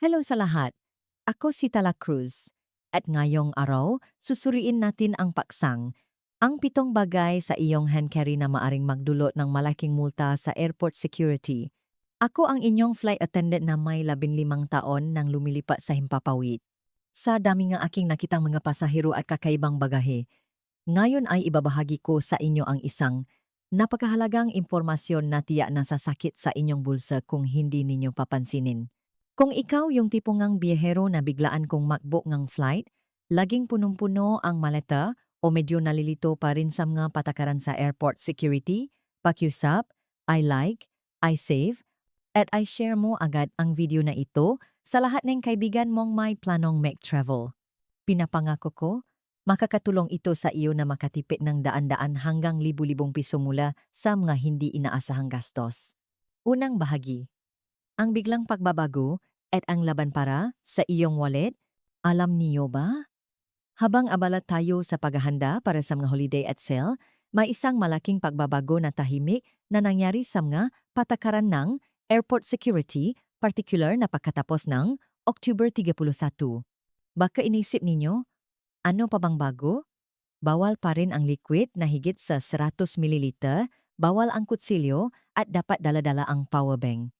Hello sa lahat. Ako si Tala Cruz. At ngayong araw, susuriin natin ang paksang. Ang pitong bagay sa iyong hand carry na maaring magdulot ng malaking multa sa airport security. Ako ang inyong flight attendant na may labing limang taon nang lumilipat sa Himpapawid. Sa dami nga aking nakitang mga pasahero at kakaibang bagahe, ngayon ay ibabahagi ko sa inyo ang isang napakahalagang impormasyon na tiyak na sasakit sa inyong bulsa kung hindi ninyo papansinin. Kung ikaw yung tipong ngang biyahero na biglaan kong makbo ngang flight, laging punong-puno ang maleta o medyo nalilito pa rin sa mga patakaran sa airport security, pakiusap, I like, I save, at I share mo agad ang video na ito sa lahat ng kaibigan mong may planong make travel. Pinapangako ko, makakatulong ito sa iyo na makatipid ng daan-daan hanggang libu-libong piso mula sa mga hindi inaasahang gastos. Unang bahagi. Ang biglang pagbabago at ang laban para sa iyong wallet, alam niyo ba? Habang abala tayo sa paghahanda para sa mga holiday at sale, may isang malaking pagbabago na tahimik na nangyari sa mga patakaran ng airport security, particular na pagkatapos ng October 31. Baka inisip ninyo, ano pa bang bago? Bawal pa rin ang liquid na higit sa 100 ml, bawal ang kutsilyo at dapat daladala ang power bank.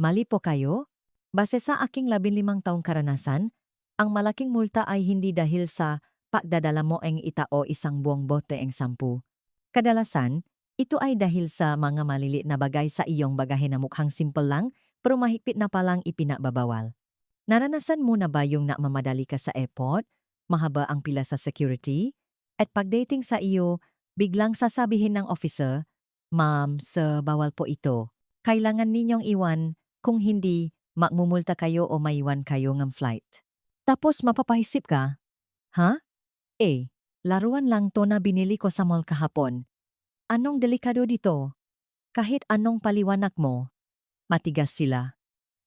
Mali po kayo? Base sa aking 15 taong karanasan, ang malaking multa ay hindi dahil sa pagdadala mo ang itao isang buong bote ang sampu. Kadalasan, ito ay dahil sa mga maliliit na bagay sa iyong bagahe na mukhang simple lang pero mahigpit na palang ipinababawal. Naranasan mo na ba yung namamadali ka sa airport, mahaba ang pila sa security, at pagdating sa iyo, biglang sasabihin ng officer, Ma'am, sa bawal po ito. Kailangan ninyong iwan, kung hindi, makmumulta kayo o maiwan kayo ng flight. Tapos mapapahisip ka, Ha? Eh, laruan lang to na binili ko sa mall kahapon. Anong delikado dito? Kahit anong paliwanag mo, matigas sila.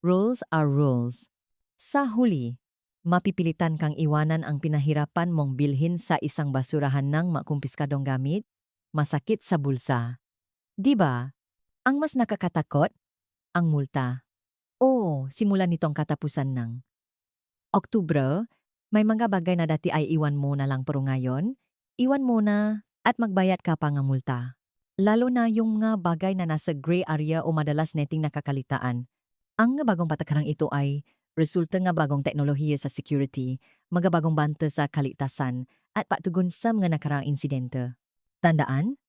Rules are rules. Sa huli, mapipilitan kang iwanan ang pinahirapan mong bilhin sa isang basurahan ng makumpiskadong gamit, masakit sa bulsa. Di ba? Ang mas nakakatakot, ang multa. Oo, simula nitong katapusan ng Oktubre, may mga bagay na dati ay iwan mo na lang pero ngayon, iwan mo na at magbayad ka pa ng multa. Lalo na yung mga bagay na nasa gray area o madalas neting nakakalitaan. Ang nga bagong patakarang ito ay resulta nga bagong teknolohiya sa security, mga bagong banta sa kaligtasan at patugon sa mga nakaraang insidente. Tandaan,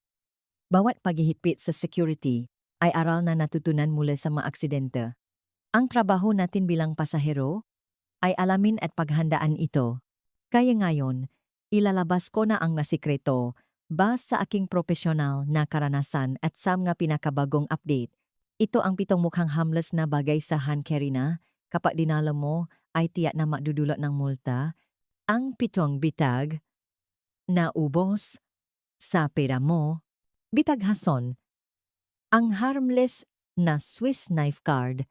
bawat paghihipit sa security ay aral na natutunan mula sa mga aksidente. Ang trabaho natin bilang pasahero ay alamin at paghandaan ito. Kaya ngayon, ilalabas ko na ang nasikreto base sa aking profesional na karanasan at sa mga pinakabagong update. Ito ang pitong mukhang harmless na bagay sa hand carry na kapag dinala mo ay tiyak na madudulot ng multa. Ang pitong bitag na ubos sa pera mo, bitag hason. Ang harmless na Swiss knife card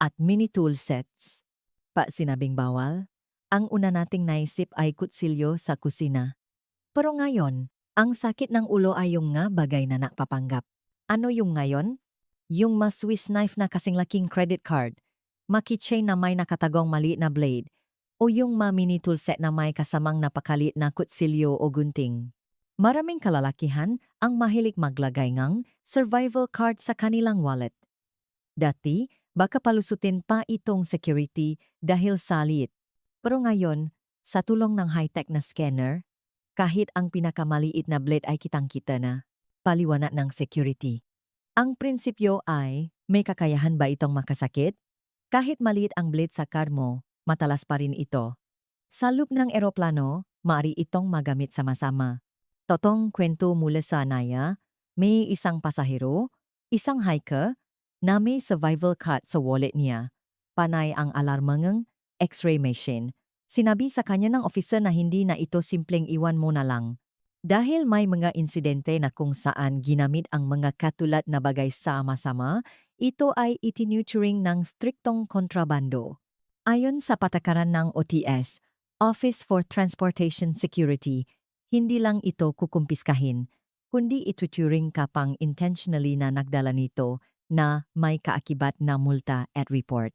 at mini tool sets. Pa sinabing bawal, ang una nating naisip ay kutsilyo sa kusina. Pero ngayon, ang sakit ng ulo ay yung nga bagay na nakpapanggap. Ano yung ngayon? Yung mas Swiss knife na kasing laking credit card, makitchain na may nakatagong maliit na blade, o yung ma mini tool set na may kasamang napakalit na kutsilyo o gunting. Maraming kalalakihan ang mahilig maglagay ngang survival card sa kanilang wallet. Dati, baka palusutin pa itong security dahil salit. Pero ngayon, sa tulong ng high-tech na scanner, kahit ang pinakamaliit na blade ay kitang-kita na, paliwanag ng security. Ang prinsipyo ay, may kakayahan ba itong makasakit? Kahit maliit ang blade sa car mo, matalas pa rin ito. Sa loop ng eroplano, maari itong magamit sama-sama. Totong kwento mula sa Naya, may isang pasahero, isang hiker, na may survival card sa wallet niya. Panay ang alarmangang x-ray machine. Sinabi sa kanya ng officer na hindi na ito simpleng iwan mo na lang. Dahil may mga insidente na kung saan ginamit ang mga katulad na bagay sama-sama, ito ay itinuturing ng striktong kontrabando. Ayon sa patakaran ng OTS, Office for Transportation Security, hindi lang ito kukumpiskahin, kundi ituturing ka pang intentionally na nagdala nito na may kaakibat na multa at report.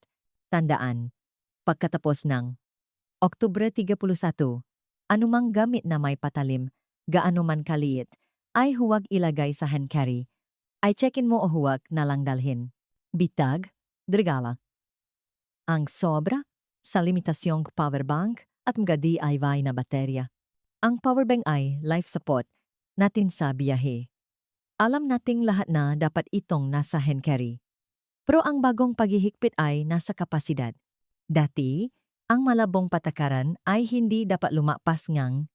Tandaan, pagkatapos ng Oktubre 31, anumang gamit na may patalim, gaano man kaliit, ay huwag ilagay sa hand carry. Ay check-in mo o huwag na lang dalhin. Bitag, drigala. Ang sobra sa limitasyong powerbank at mga DIY na baterya. Ang powerbank ay life support natin sa biyahe. Alam nating lahat na dapat itong nasa carry. Pero ang bagong paghihigpit ay nasa kapasidad. Dati, ang malabong patakaran ay hindi dapat lumapas ngang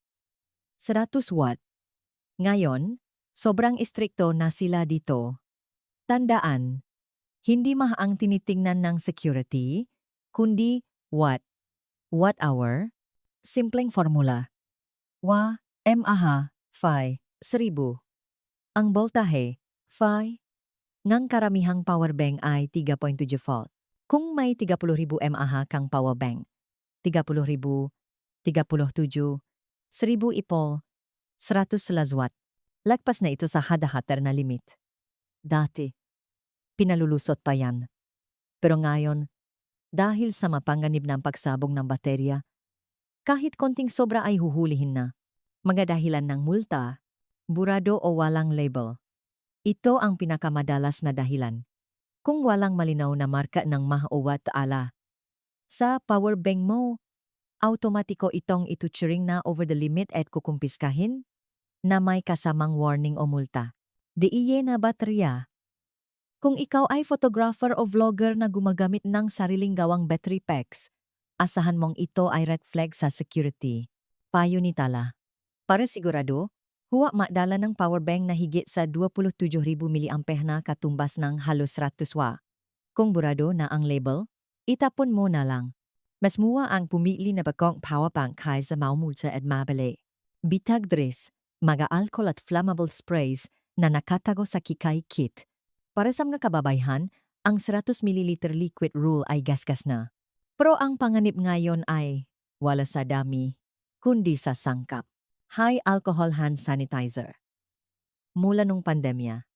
100 watt. Ngayon, sobrang istrikto na sila dito. Tandaan, hindi mahaang tinitingnan ng security, kundi watt, watt hour, simpleng formula. Wa, mAh, phi, seribu. Ang voltahe, phi, ngang karamihang power bank ay 3.7 volt. Kung may 30,000 mAh kang power bank, 30,000, 37, 1,000 ipol, 100 watt. Lagpas na ito sa hadahater na limit. Dati, pinalulusot pa yan. Pero ngayon, dahil sa mapanganib ng pagsabog ng baterya, kahit konting sobra ay huhulihin na. Mga dahilan ng multa, burado o walang label. Ito ang pinakamadalas na dahilan. Kung walang malinaw na marka ng mah o watt ala, sa power bank mo, automatiko itong ituturing na over the limit at kukumpiskahin na may kasamang warning o multa. Di iye na baterya. Kung ikaw ay photographer o vlogger na gumagamit ng sariling gawang battery packs, asahan mong ito ay red flag sa security. Payo ni Tala. Para sigurado, huwa madala ng power bank na higit sa 27,000 mAh na katumbas ng halos 100 wa. Kung burado na ang label, itapon mo na lang. Mas muwa ang pumili na bagong power bank kaysa maumulta at mabali. Bitag dres, mga alcohol at flammable sprays na nakatago sa kikay kit. Para sa mga kababayhan, ang 100 ml liquid rule ay gasgas na. Pero ang panganib ngayon ay wala sa dami, kundi sa sangkap. High alcohol hand sanitizer. Mula nung pandemya,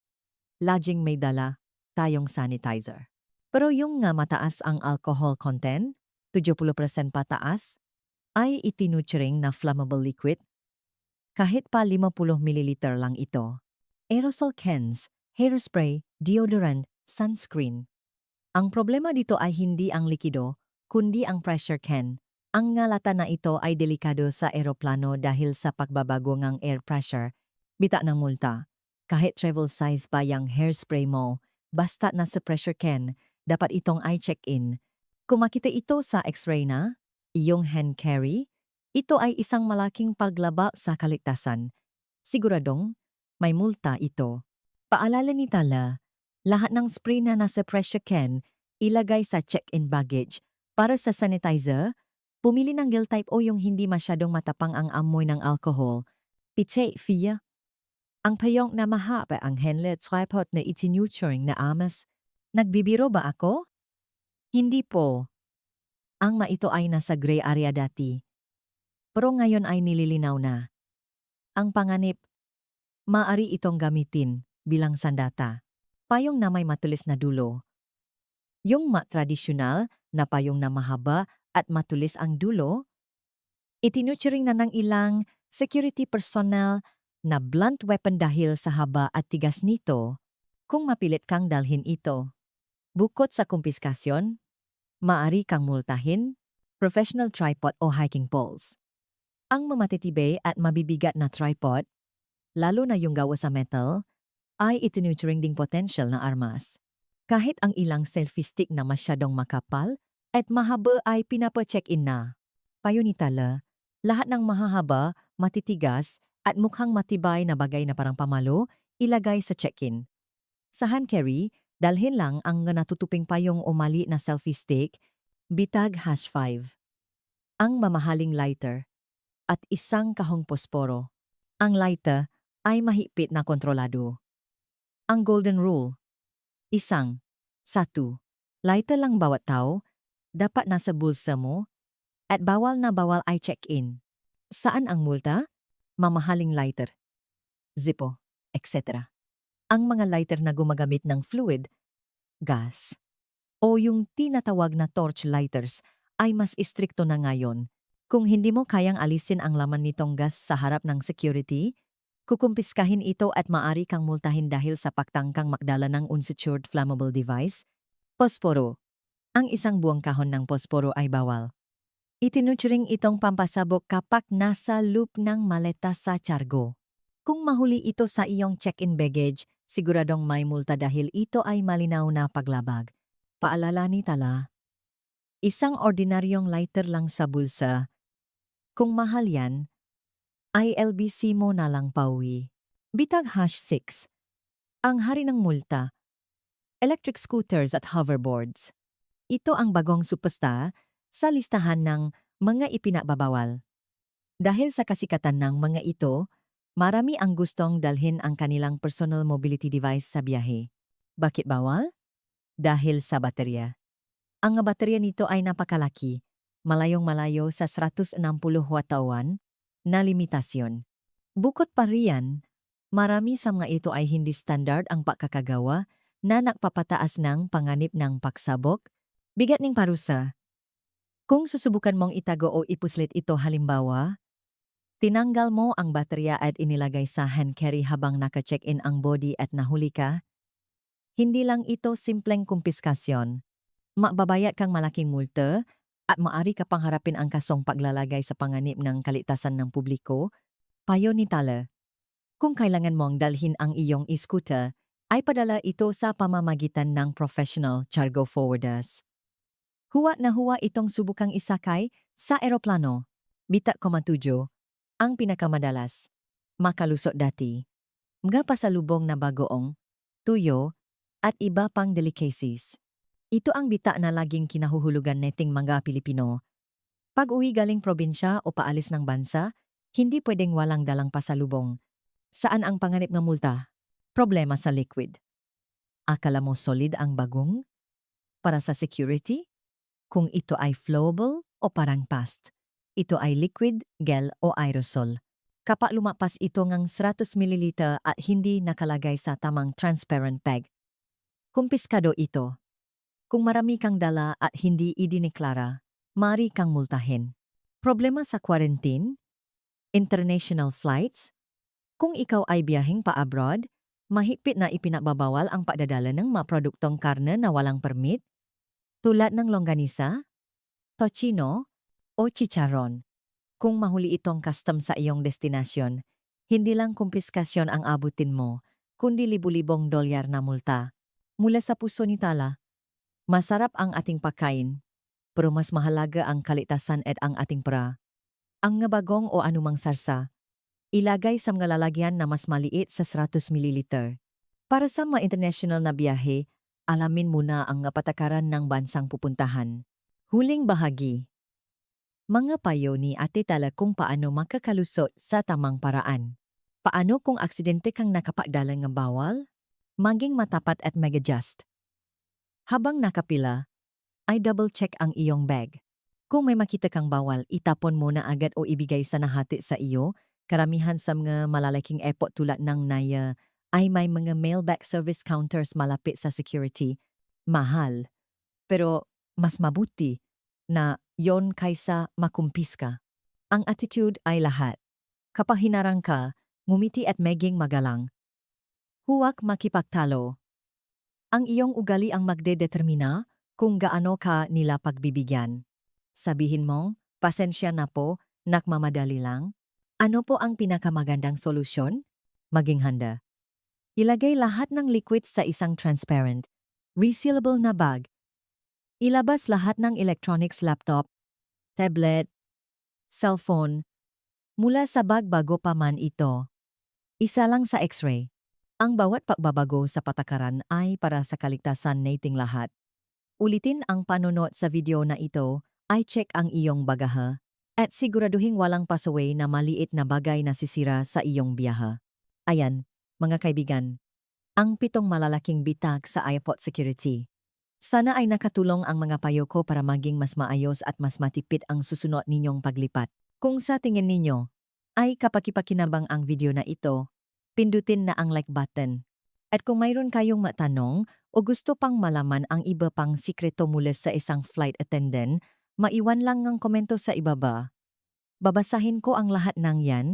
laging may dala tayong sanitizer. Pero yung nga mataas ang alcohol content, 70% pataas, ay itinuturing na flammable liquid kahit pa 50 ml lang ito. Aerosol cans, hairspray, deodorant, sunscreen. Ang problema dito ay hindi ang likido, kundi ang pressure can. Ang ngalata na ito ay delikado sa eroplano dahil sa pagbabago ng air pressure, bita ng multa. Kahit travel size pa yung hairspray mo, basta nasa pressure can, dapat itong i-check-in. Kung makita ito sa x-ray na, iyong hand carry, ito ay isang malaking paglaba sa kaligtasan. Siguradong, may multa ito. Paalala ni Tala, lahat ng spray na nasa pressure can, ilagay sa check-in baggage. Para sa sanitizer, pumili ng gel type o yung hindi masyadong matapang ang amoy ng alcohol. Pite, Fia. Ang payong na mahaba ang henlet tripod na itinuturing na amas. Nagbibiro ba ako? Hindi po. Ang ma ito ay nasa gray area dati pero ngayon ay nililinaw na. Ang panganip, maari itong gamitin bilang sandata. Payong na may matulis na dulo. Yung ma tradisyonal na payong na mahaba at matulis ang dulo, itinuturing na ng ilang security personnel na blunt weapon dahil sa haba at tigas nito kung mapilit kang dalhin ito. Bukod sa kumpiskasyon, maari kang multahin, professional tripod o hiking poles. Ang mamatitibay at mabibigat na tripod, lalo na yung gawa sa metal, ay itinuturing ding potential na armas. Kahit ang ilang selfie stick na masyadong makapal at mahaba ay pinapa-check-in na. Payo ni Tala, lahat ng mahahaba, matitigas at mukhang matibay na bagay na parang pamalo, ilagay sa check-in. Sa hand carry, dalhin lang ang natutuping payong o mali na selfie stick, bitag hash 5. Ang mamahaling lighter, at isang kahong posporo. Ang lighter ay mahigpit na kontrolado. Ang golden rule, isang, satu, lighter lang bawat tao, dapat nasa bulsa mo, at bawal na bawal ay check-in. Saan ang multa? Mamahaling lighter, zippo, etc. Ang mga lighter na gumagamit ng fluid, gas, o yung tinatawag na torch lighters ay mas istrikto na ngayon. Kung hindi mo kayang alisin ang laman nitong gas sa harap ng security, kukumpiskahin ito at maari kang multahin dahil sa pagtangkang magdala ng unsecured flammable device. Posporo. Ang isang buwang kahon ng posporo ay bawal. Itinuturing itong pampasabok kapag nasa loop ng maleta sa chargo. Kung mahuli ito sa iyong check-in baggage, siguradong may multa dahil ito ay malinaw na paglabag. Paalala ni Tala. Isang ordinaryong lighter lang sa bulsa. Kung mahal yan, ILBC mo na lang pauwi. Bitag hash 6. Ang hari ng multa. Electric scooters at hoverboards. Ito ang bagong supesta sa listahan ng mga ipinababawal. Dahil sa kasikatan ng mga ito, marami ang gustong dalhin ang kanilang personal mobility device sa biyahe. Bakit bawal? Dahil sa baterya. Ang baterya nito ay napakalaki, malayong malayo sa 160 wattawan na limitasyon. Bukod pa riyan, marami sa mga ito ay hindi standard ang pagkakagawa na nagpapataas ng panganib ng pagsabok, bigat ng parusa, kung susubukan mong itago o ipuslit ito halimbawa, tinanggal mo ang baterya at inilagay sa hand carry habang naka-check-in ang body at nahuli ka, hindi lang ito simpleng kumpiskasyon. Mababayat kang malaking multa at maari ka pangharapin ang kasong paglalagay sa panganib ng kalitasan ng publiko, payo ni Tala. Kung kailangan mong dalhin ang iyong e-scooter, ay padala ito sa pamamagitan ng professional chargo forwarders. Huwa na huwa itong subukang isakay sa eroplano. Bita 7. Ang pinakamadalas. Makalusot dati. Mga pasalubong na bagoong, tuyo, at iba pang delicacies. Ito ang bita na laging kinahuhulugan neting mga Pilipino. Pag uwi galing probinsya o paalis ng bansa, hindi pwedeng walang dalang pasalubong. Saan ang panganib ng multa? Problema sa liquid. Akala mo solid ang bagong? Para sa security? Kung ito ay flowable o parang past. Ito ay liquid, gel o aerosol. Kapag lumapas ito ng 100 ml at hindi nakalagay sa tamang transparent bag. Kumpiskado ito. Kung marami kang dala at hindi idineklara, mari kang multahin. Problema sa quarantine? International flights? Kung ikaw ay biyaheng pa-abroad, mahigpit na ipinababawal ang pagdadala ng mga produktong karne na walang permit tulad ng longganisa, tocino, o chicharon. Kung mahuli itong custom sa iyong destinasyon, hindi lang kumpiskasyon ang abutin mo, kundi libu-libong dolyar na multa. Mula sa puso ni Tala, masarap ang ating pagkain, pero mas mahalaga ang kalitasan at ang ating pra. Ang ngabagong o anumang sarsa, ilagay sa mga lalagyan na mas maliit sa 100 ml. Para sa mga international na biyahe, alamin muna ang patakaran ng bansang pupuntahan. Huling bahagi. Mga payo ni Ate Tala kung paano makakalusot sa tamang paraan. Paano kung aksidente kang nakapagdala ng bawal? Maging matapat at mag-adjust. Habang nakapila, ay double-check ang iyong bag. Kung may makita kang bawal, itapon mo na agad o ibigay sa nahati sa iyo. Karamihan sa mga malalaking epot tulad ng Naya, ay may mga mailback service counters malapit sa security. Mahal. Pero mas mabuti na yon kaysa makumpis ka. Ang attitude ay lahat. Kapag hinarang ka, ngumiti at meging magalang. Huwag makipagtalo. Ang iyong ugali ang magdedetermina kung gaano ka nila pagbibigyan. Sabihin mong, pasensya na po, nakmamadali lang. Ano po ang pinakamagandang solusyon? Maging handa. Ilagay lahat ng liquid sa isang transparent, resealable na bag. Ilabas lahat ng electronics laptop, tablet, cellphone, mula sa bag bago pa man ito. Isa lang sa x-ray. Ang bawat pagbabago sa patakaran ay para sa kaligtasan nating lahat. Ulitin ang panunot sa video na ito ay check ang iyong bagaha at siguraduhin walang pasaway na maliit na bagay na sisira sa iyong biyaha. Ayan, mga kaibigan, ang pitong malalaking bitag sa iPod Security. Sana ay nakatulong ang mga payo ko para maging mas maayos at mas matipid ang susunod ninyong paglipat. Kung sa tingin ninyo ay kapakipakinabang ang video na ito, pindutin na ang like button. At kung mayroon kayong matanong o gusto pang malaman ang iba pang sikreto mula sa isang flight attendant, maiwan lang ng komento sa ibaba. Babasahin ko ang lahat ng yan